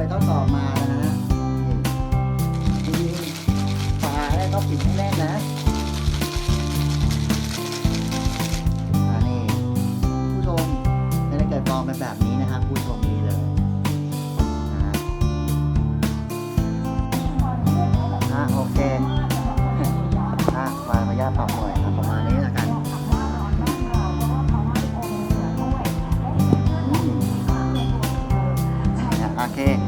ไปต้องต่อมานะฮะฝาให้ต้องปิดให้แน่นนะนนี้ผู้ชมถ้เกิดมองเป็นแบบนี้นะครับผู้ชมดีเลยฮะโอเคอะมาพยาปรัหน่อยครับประมาณนี้ละกันโอเค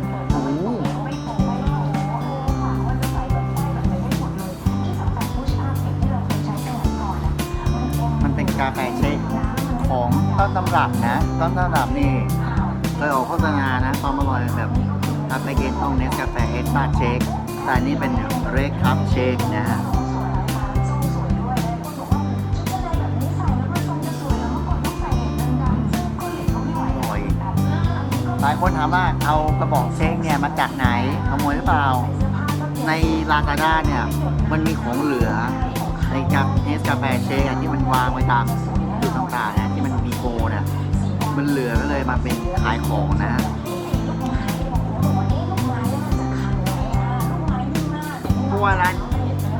กาแฟเช็คของต้นตำรับนะต้นตำรับนี่เคยออกโฆษณานะความอร่อยแบบคาเฟอีนต้องเนสกาแฟเอสบาเช็คแต่นี่เป็นเรคคัพเชคนะฮะหลายคนถามว่าเอากระบอกเช็คเนี่ยมาจากไหนขโมยหรือเปล่า ในลาซาด้าเนี่ยมันมีของเหลือ ในกับเนสกาแฟเชคที่มันวางไว้ตามจุดต่างๆนะที่มันมีโกนี่ยมันเหลือก็เลยมาเป็นขายของนะฮะเพราะว่าร้าน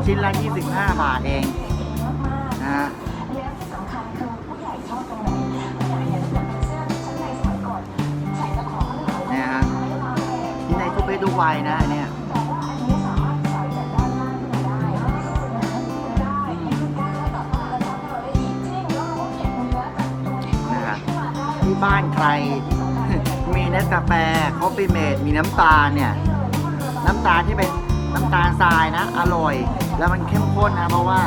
ชิ้นละ 25 บาทเองนะฮะนี่ฮะที่ในทุกเพศทุกวัยนะเนี่ย บ้านใคร มีเนสกาแฟคอฟฟี่เมดมีน้ำตาลเนี่ย น้ำตาลที่เป็นน้ำตาลทรายนะ อร่อย แล้วมันเข้มข้นนะ เพราะว่า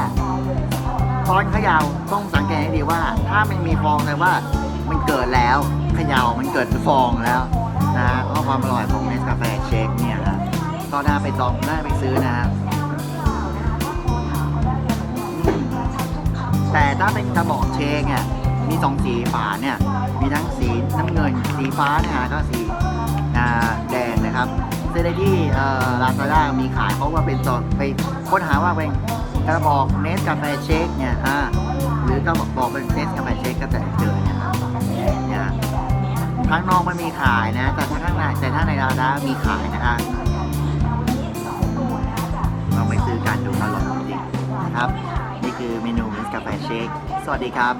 ตอนเขย่าต้องสังเกตให้ดีว่า ถ้ามันมีฟองแปลว่ามันเกิดแล้วเขย่ามันเกิดฟองแล้วนะเพราะความอร่อยของเนสกาแฟเชคเนี่ยนะก็น่าไปลองน่าไปซื้อนะฮะอืมแต่ถ้าเป็นกระบอกเชงอะ มีสองสีฝาเนี่ยมีทั้งสีน้ำเงิน สีฟ้าเนี่ยก็สีอ่าแดงนะครับซื้อได้ที่ลาซาด้ามีขายเพราะว่าเป็นตอนไปค้นหาว่าเป็นกระบอกเนสกาแฟเชคเนี่ยอ่าหรือกระบอกบอกเป็นเนสกาแฟเชคก็จะเจอเนี่ยครับเนี่ยข้างนอกไม่มีขายนะ แต่ถ้าข้างในแต่ถ้าในลาซาด้ามีขายนะครับลองไปซื้อกันดูอร่อยจริงนะครับ นี่คือเมนูเนสกาแฟเชคสวัสดีครับ